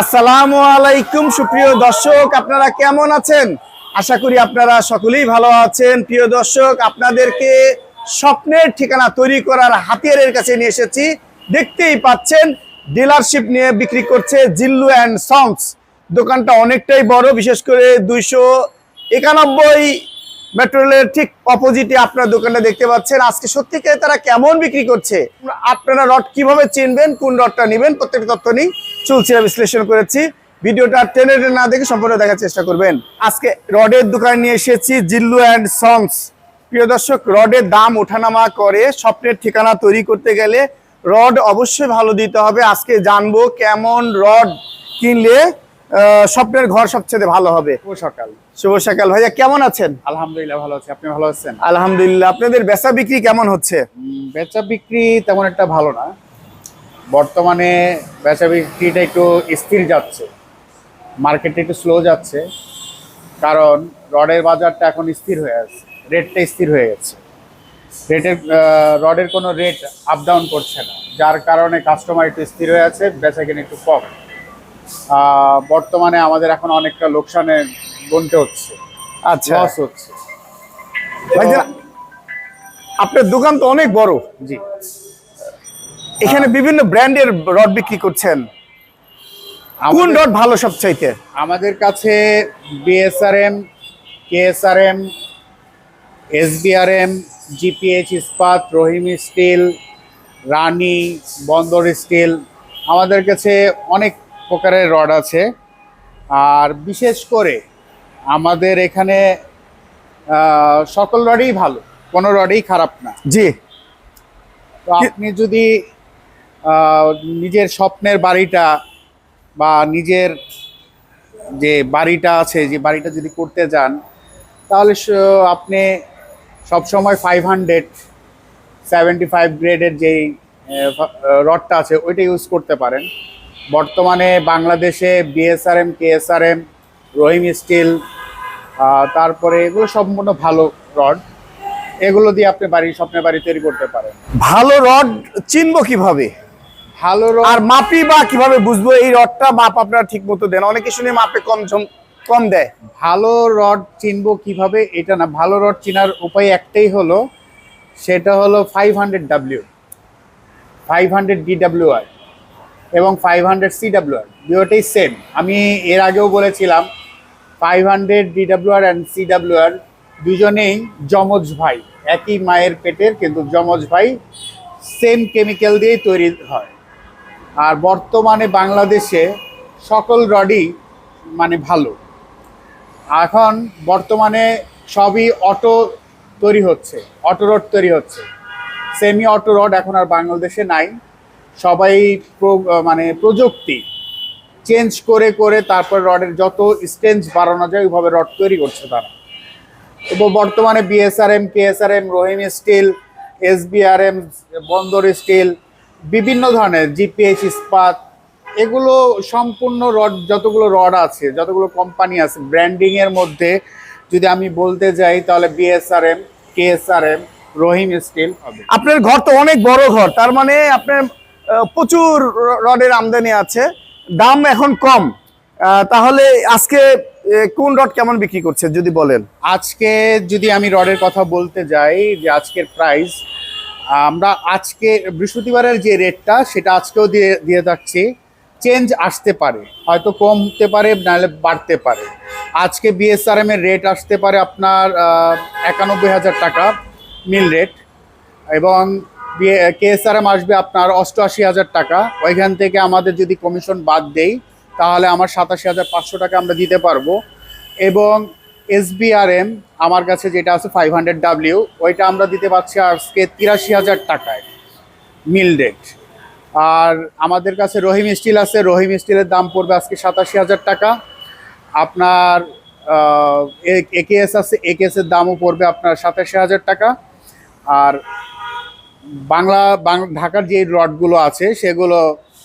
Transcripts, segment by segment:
আসসালামু আলাইকুম, সুপ্রিয় দর্শক, আপনারা কেমন আছেন? আশা করি আপনারা সকলেই ভালো আছেন। প্রিয় দর্শক, আপনাদেরকে স্বপ্নের ঠিকানা তৈরি করার হাতিয়ারের কাছে নিয়ে এসেছি। দেখতেই পাচ্ছেন ডিলারশিপ নিয়ে বিক্রি করছে জিল্লু অ্যান্ড সংস দোকানটা অনেকটাই বড়, বিশেষ করে দুইশো একানব্বই মেট্রোলের ঠিক অপোজিটে আপনার দোকানটা দেখতে পাচ্ছেন। আজকে সত্যিকারে তারা কেমন বিক্রি করছে? আপনারা রড কীভাবে চিনবেন, কোন রডটা নেবেন, প্রত্যেকটা তথ্য নিয়ে চলছে বিশ্লেষণ করেছি। ভিডিওটা টেনে টেনে না দেখে সম্পূর্ণ দেখার চেষ্টা করবেন। আজকে রডের দোকান নিয়ে এসেছি জিল্লু অ্যান্ড সংস প্রিয় দর্শক রডের দাম ওঠানামা করে স্বপ্নের ঠিকানা তৈরি করতে গেলে রড অবশ্যই ভালো দিতে হবে। আজকে জানব কেমন রড কিনলে স্বপ্নের ঘর সবচেয়ে ভালো হবে। শুভ সকাল। শুভ সকাল। ভাইয়া কেমন আছেন? আলহামদুলিল্লাহ ভালো আছি। আপনি ভালো আছেন? আলহামদুলিল্লাহ। আপনাদের বেচা বিক্রি কেমন হচ্ছে? বেচা বিক্রি তেমন একটা ভালো না। বর্তমানে বেচা বিক্রিটা একটু স্থির যাচ্ছে। মার্কেটটা একটু স্লো যাচ্ছে। কারণ রডের বাজারটা এখন স্থির হয়ে আছে। রেটটা স্থির হয়ে গেছে। রেটের রডের কোনো রেট আপ ডাউন করছে না। যার কারণে কাস্টমার একটু স্থির হয়ে আছে বেচা কিনে একটু কম। বর্তমানে আমাদের এখন অনেকটা লোকসানে গুনতে হচ্ছে। আচ্ছা। লস হচ্ছে। আপনার দোকান তো অনেক বড়। জি। এখানে বিভিন্ন ব্র্যান্ডের রড বিক্রি করছেন। কোন রড ভালো সবচাইতে? আমাদের কাছে বিএসআরএম কেএসআরএম এসবিআরএম জিপিএইচ ইস্পাত রহিম স্টিল রানি বন্দর স্টিল। আমাদের কাছে অনেক প্রকারের রড আছে। আর বিশেষ করে আমাদের এখানে সকল রডই ভালো কোনো রডই খারাপ না। জি। আপনি যদি নিজের স্বপ্নের বাড়িটা বা নিজের যে বাড়িটা আছে, যে বাড়িটা যদি করতে যান, তাহলে আপনি সবসময় ফাইভ হান্ড্রেড সেভেন্টি ফাইভ গ্রেডের যেই রডটা আছে, ওইটা ইউজ করতে পারেন। বর্তমানে বাংলাদেশে বিএসআরএম কেএসআরএম রহিম স্টিল তারপরে এগুলো সম্পূর্ণ ভালো রড। এগুলো দিয়ে আপনি বাড়ির, স্বপ্নের বাড়ি তৈরি করতে পারেন। ভালো রড চিনব কীভাবে? ভালো আর মাপি বা কীভাবে বুঝব? এই রডটা মাপ আপনারা ঠিক মতো দেন। অনেকে শুনে মাপে কম কম দেয়। ভালো রড চিনবো কীভাবে? এটা না ভালো রড চিনার উপায় একটাই হলো সেটা হলো five hundred W five hundred DWR এবং ফাইভ হান্ড্রেড সি সিডাব্লিউআর দুটোই সেম আমি এর আগেও বলেছিলাম five hundred DWR and C CWR দুজনেই যমজ ভাই। একই মায়ের পেটের কিন্তু যমজ ভাই সেম কেমিক্যাল দিয়েই তৈরি হয়। আর বর্তমানে বাংলাদেশে সকল রডই মানে ভালো। এখন বর্তমানে সবই অটো তৈরি হচ্ছে, অটো রড তৈরি হচ্ছে। সেমি অটো রড এখন আর বাংলাদেশে নাই। সবাই মানে প্রযুক্তি চেঞ্জ করে করে তারপর রডের যত স্টেঞ্জ বাড়ানো যায়, ওইভাবে রড তৈরি করছে তারা। এবং বর্তমানে BSRM KSRM Rahim steel SBRM Bandar steel বিভিন্ন ধরনের জিপিএস ইস্পাত এগুলো সম্পূর্ণ রড যতগুলো রড আছে যতগুলো কোম্পানি আছে ব্র্যান্ডিং এর মধ্যে যদি আমি বলতে যাই তাহলে বিএসআরএম কেএসআরএম রহিম স্টিল আপনার ঘর তো অনেক বড় ঘর তার মানে আপনার প্রচুর রডের আমদানি আছে। দাম এখন কম। তাহলে আজকে কোন রড কেমন বিক্রি করছে যদি বলেন? আজকে যদি আমি রডের কথা বলতে যাই যে আজকের প্রাইস আমরা আজকে বৃহস্পতিবারের যে রেটটা, সেটা আজকেও দিয়ে দিয়ে থাকছি চেঞ্জ আসতে পারে, হয়তো কমতে পারে, নাহলে বাড়তে পারে। আজকে বিএসআরএম এর রেট আসতে পারে আপনার একানব্বই হাজার টাকা মিল রেট এবং কেএসআরএম আসবে আপনার অষ্টআশি হাজার টাকা। ওইখান থেকে আমাদের যদি কমিশন বাদ দেই, তাহলে আমার সাতাশি হাজার পাঁচশো টাকা আমরা দিতে পারব। এবং এসবিআরএম, আমার কাছে যেটা আছে ফাইভ হান্ড্রেড ডাব্লিউ ওইটা আমরা দিতে পারছি আজকে তিরাশি হাজার টাকায়, মিল রেট আর আমাদের কাছে রহিম স্টিল আছে, রহিম স্টিলের দাম পড়বে আজকে সাতাশি হাজার টাকা। আপনার একেএস আছে একেএস এর দামও পড়বে আপনার সাতাশি হাজার টাকা। আর বাংলা ঢাকার যে রডগুলো আছে, সেগুলো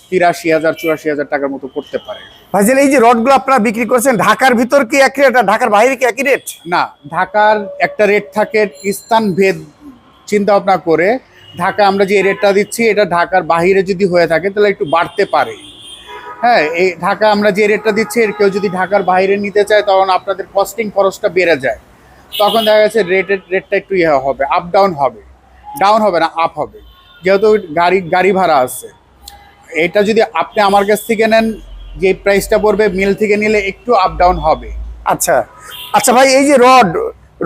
তিরাশি হাজার চুরাশি হাজার টাকার মতো পড়তে পারে। ভাইজান এই যে রডগুলো আপনারা বিক্রি করছেন ঢাকার ভিতর কি একই রেট ঢাকার বাইরে কি একই রেট না ঢাকার একটা রেট থাকে স্থান ভেদ চিন্তা ভাবনা করে। ঢাকা আমরা যে রেটটা দিচ্ছি এটা ঢাকার বাইরে যদি হয়ে থাকে তাহলে একটু বাড়তে পারে। হ্যাঁ এই ঢাকা আমরা যে রেটটা দিচ্ছি এর কেউ যদি ঢাকার বাইরে নিতে চায় তখন আপনাদের কস্টিং খরচটা বেড়ে যায়। তখন দেখা গেছে রেটের রেটটা একটু ইয়ে হবে আপ ডাউন হবে। ডাউন হবে না আপ হবে। যেহেতু গাড়ি গাড়ি ভাড়া আছে। এটা যদি আপনি আমার কাছ থেকে নেন যে প্রাইসটা পড়বে মিল থেকে নিলে একটু আপ ডাউন হবে। আচ্ছা। আচ্ছা ভাই এই যে রড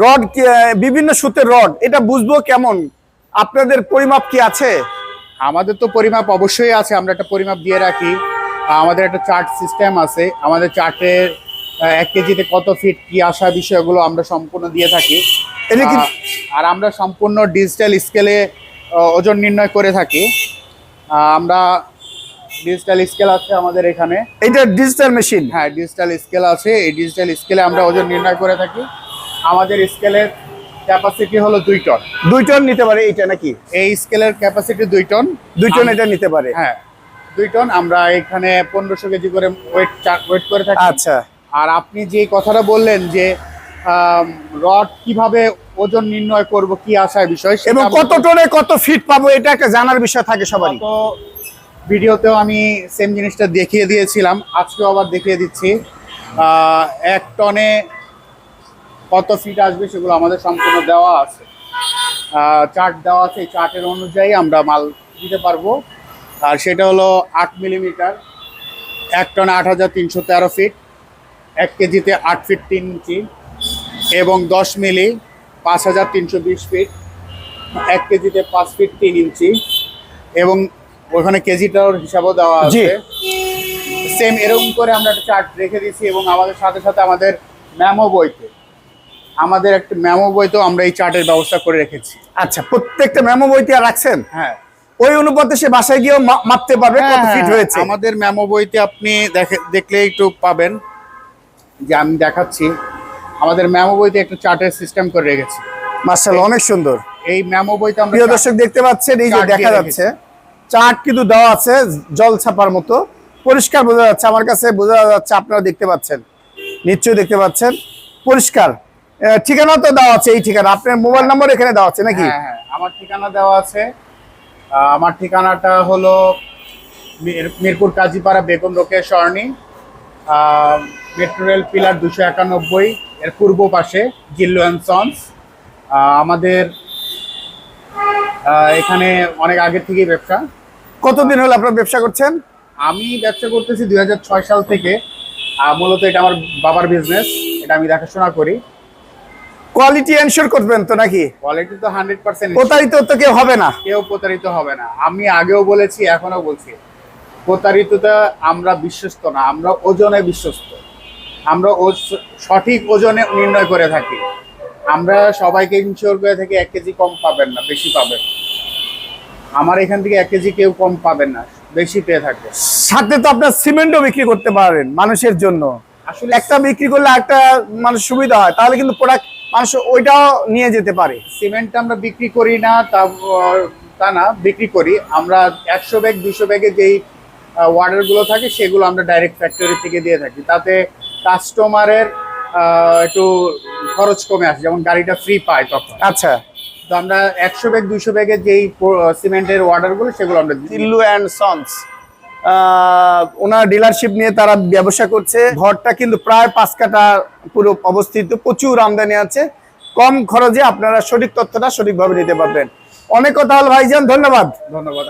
রড বিভিন্ন সুতের রড এটা বুঝব কেমন? আপনাদের পরিমাপ কি আছে? আমাদের তো পরিমাপ অবশ্যই আছে আমরা একটা পরিমাপ দিয়ে রাখি। আমাদের একটা চার্ট সিস্টেম আছে আমাদের চার্টের এক কেজিতে কত ফিট কি আসা বিষয়গুলো আমরা সম্পূর্ণ দিয়ে থাকি। আর আমরা সম্পূর্ণ ডিজিটাল স্কেলে ওজন নির্ণয় করে থাকি। আমরা ডিজিটাল স্কেল আছে আমাদের এখানে। এটা ডিজিটাল মেশিন হ্যাঁ ডিজিটাল স্কেল আছে। এই ডিজিটাল স্কেলে আমরা ওজন নির্ণয় করে থাকি। আমাদের স্কেলের ক্যাপাসিটি হলো দুই টন। দুই টন নিতে পারে এইটা নাকি? এই স্কেলের ক্যাপাসিটি দুই টন। দুই টন এটা নিতে পারে। হ্যাঁ দুই টন। আমরা এখানে পনেরোশো কেজি করে ওয়েট ওয়েট করে থাকি। আচ্ছা। আর আপনি যে কথাটা বললেন যে রড কীভাবে ওজন নির্ণয় করব কি আশায় বিষয় এবং কত টনে কত ফিট পাবো এটা একটা জানার বিষয় থাকে সবারই। গত ভিডিওতেও আমি সেম জিনিসটা দেখিয়ে দিয়েছিলাম, আজকেও আবার দেখিয়ে দিচ্ছি। এক টনে কত ফিট আসবে সেগুলো আমাদের সম্পূর্ণ দেওয়া আছে। চার্ট দেওয়া আছে চার্টের অনুযায়ী আমরা মাল দিতে পারব। আর সেটা হলো আট মিলিমিটার এক টনে আট হাজার তিনশো তেরো ফিট এক কেজিতে আট ফিট তিন ইঞ্চি এবং দশ মিলি পাঁচ হাজার তিনশো বিশ ফিট এক কেজিতে পাঁচ ফিট তিন ইঞ্চি এবং ওখানে কেজিটার হিসাবও দেওয়া আছে। সেম এরকম করে আমরা একটা চার্ট রেখে দিয়েছি এবং আমাদের সাথে সাথে আমাদের ম্যামো বইতে আমাদের একটা ম্যামো বইতেও আমরা এই চার্টের ব্যবস্থা করে রেখেছি। আচ্ছা প্রত্যেকটা মেমো বইতে রাখছেন? হ্যাঁ। ওই অনুপাতে সে বাসায় গিয়েও মাপতে পারবে কত ফিট হ্যাঁ, হয়েছে। আমাদের ম্যামো বইতে আপনি দেখে দেখলে একটু পাবেন যে আমি দেখাচ্ছি। আমাদের ম্যামো বইতে একটা চার্টের সিস্টেম করে রেখেছি। মার্শাল্লাহ অনেক সুন্দর। এই ম্যামো বইতে আমরা প্রিয় দর্শক দেখতে পাচ্ছেন এই যে দেখা যাচ্ছে। চার্ট কিন্তু দেওয়া আছে, জল ছাপার মতো। পরিষ্কার বোঝা যাচ্ছে, আমার কাছে বোঝা যাচ্ছে, আপনারা দেখতে পাচ্ছেন। নিশ্চয়ই দেখতে পাচ্ছেন। পরিষ্কার। ঠিকানা তো দেওয়া আছে, এই ঠিকানা। আপনার মোবাইল নাম্বার এখানে দেওয়া আছে নাকি? হ্যাঁ হ্যাঁ আমার ঠিকানা দেওয়া আছে। আমার ঠিকানাটা হলো Mir- Mirpur Kazipara Begum Rokeya Sarani metro rail pillar দুশো একানব্বই, এর পূর্ব পাশে জিল্লু অ্যান্ড সন্স। আমাদের এখানে অনেক আগের থেকেই ব্যবসা। কতদিন হলো আপনারা ব্যবসা করছেন? আমি ব্যবসা করতেছি দুই হাজার ছয় সাল থেকে। মূলত এটা আমার বাবার বিজনেস এটা আমি দেখাশোনা করি। কোয়ালিটি এনশিওর করবেন তো নাকি? কোয়ালিটি তো হান্ড্রেড পার্সেন্ট প্রতারিত তো কেউ হবে না। কেউ প্রতারিত হবে না। আমি আগেও বলেছি এখনও বলছি। প্রতারিততা আমরা বিশ্বস্ত না আমরা ওজনে বিশ্বস্ত। আমরা সঠিক ওজনে নির্ণয় করে থাকি। আমরা সবাইকে ইনশিওর করে থাকি এক কেজি কম পাবেন না বেশি পাবেন। আমার এখান থেকে এক কেজি কেউ কম পাবেন না বেশি পেয়ে থাকবে সাথে তো আপনার সিমেন্টও বিক্রি করতে পারেন মানুষের জন্য। আসলে একটা বিক্রি করলে একটা মানুষ সুবিধা হয় তাহলে কিন্তু প্রোডাক্ট মানুষ ওইটাও নিয়ে যেতে পারে। সিমেন্ট আমরা বিক্রি করি না তা তা না বিক্রি করি। আমরা একশো ব্যাগ দুশো ব্যাগে যেই ওয়ার্ডারগুলো থাকে সেগুলো আমরা ডাইরেক্ট ফ্যাক্টরি থেকে দিয়ে থাকি। তাতে কাস্টমারের একটু খরচ কমে আসে যেমন গাড়িটা ফ্রি পায় তখন। আচ্ছা। তো আমরা একশো ব্যাগ দুশো ব্যাগের যেই সিমেন্টের অর্ডারগুলো সেগুলো আমরা দিই। Tillu and sons owner dealership নিয়ে তারা ব্যবসা করছে। ঘরটা কিন্তু প্রায় পাঁচ কাটা পুরো অবস্থিত প্রচুর আমদানি আছে। কম খরচে আপনারা সঠিক তথ্যটা সঠিকভাবে নিতে পারবেন। অনেক কথা হল ভাইজান ধন্যবাদ। ধন্যবাদ।